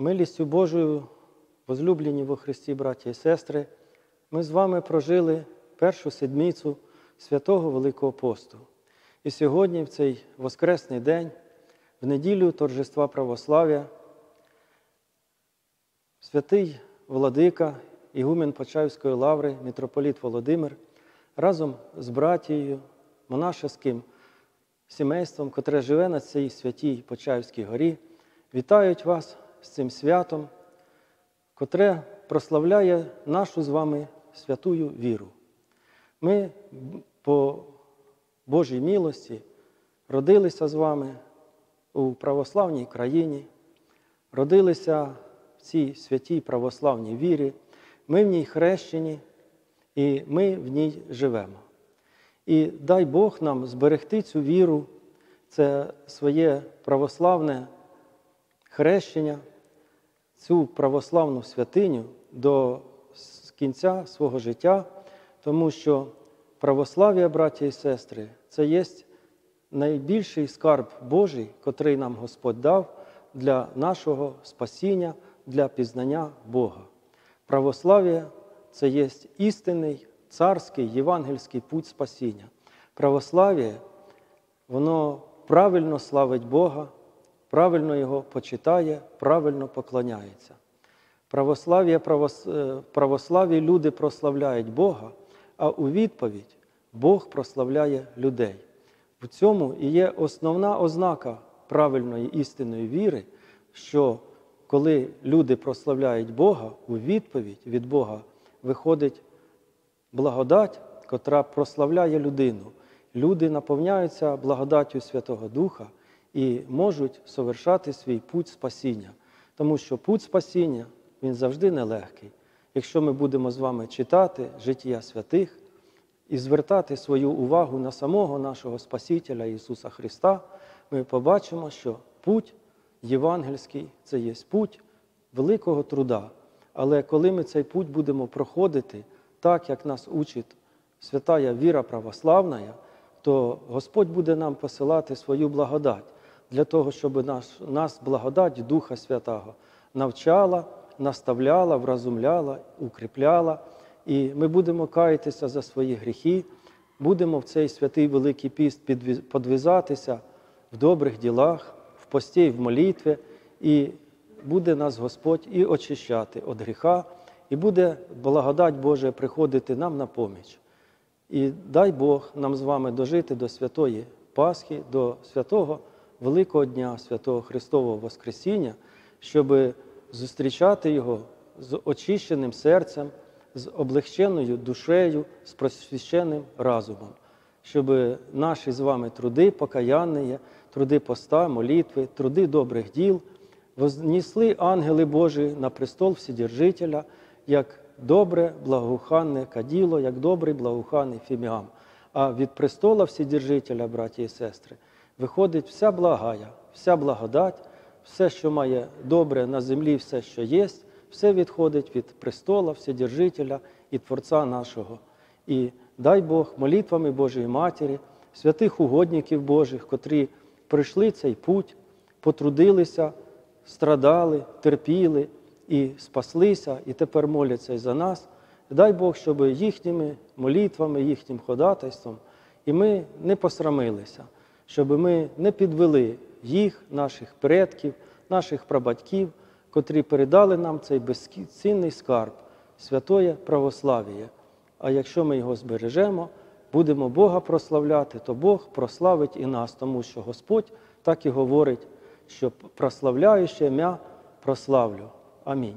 Милістю Божою, возлюблені во Христі, браті і сестри, ми з вами прожили першу седмицю святого Великого посту. І сьогодні, в цей Воскресний день, в неділю торжества православ'я, святий Владика, Ігумен Почаївської лаври, митрополіт Володимир, разом з братією, монашеським сімейством, котре живе на цій святій Почаївській горі, вітають вас з цим святом, котре прославляє нашу з вами святую віру. Ми по Божій милості родилися з вами у православній країні, родилися в цій святій православній вірі, ми в ній хрещені і ми в ній живемо. І дай Бог нам зберегти цю віру, це своє православне хрещення, цю православну святиню до кінця свого життя, тому що православ'я, браті і сестри, це є найбільший скарб Божий, котрий нам Господь дав для нашого спасіння, для пізнання Бога. Православ'я це є істинний царський євангельський путь спасіння. Православ'я, воно правильно славить Бога, правильно Його почитає, правильно поклоняється. Православ'я, православі люди прославляють Бога, а у відповідь Бог прославляє людей. В цьому і є основна ознака правильної істинної віри, що коли люди прославляють Бога, у відповідь від Бога виходить благодать, котра прославляє людину. Люди наповняються благодаттю Святого Духа і можуть совершати свій путь спасіння. Тому що путь спасіння він завжди нелегкий. Якщо ми будемо з вами читати життя святих і звертати свою увагу на самого нашого Спасителя Ісуса Христа, ми побачимо, що путь євангельський це є путь великого труда. Але коли ми цей путь будемо проходити так, як нас учить святая віра православна, то Господь буде нам посилати свою благодать для того, щоб наш, нас благодать Духа Святого навчала, наставляла, вразумляла, укріпляла. І ми будемо каятися за свої гріхи, будемо в цей святий Великий піст подвізатися в добрих ділах, в пості і в молитві, і буде нас Господь і очищати від гріха, і буде благодать Божа приходити нам на поміч. І дай Бог нам з вами дожити до святої Пасхи, до святого Великого Дня, святого Христового Воскресіння, щоб зустрічати Його з очищеним серцем, з облегченою душею, з просвященним разумом, щоб наші з вами труди, покаяння, труди поста, молитви, труди добрих діл вознесли ангели Божі на престол Вседержителя, як добре, благоуханне каділо, як добрий благоуханний фіміам. А від престола Вседержителя, браті і сестри, виходить вся благая, вся благодать, все, що має добре на землі, все, що є, все відходить від престола, Вседержителя і Творця нашого. І дай Бог молитвами Божої Матері, святих угодників Божих, котрі пройшли цей путь, потрудилися, страдали, терпіли і спаслися, і тепер моляться і за нас. Дай Бог, щоб їхніми молитвами, їхнім ходатайством, і ми не посрамилися, щоб ми не підвели їх, наших предків, наших прабатьків, котрі передали нам цей безцінний скарб, святоє православ'я. А якщо ми його збережемо, будемо Бога прославляти, то Бог прославить і нас, тому що Господь так і говорить, що прославляючи ім'я прославлю. Амінь.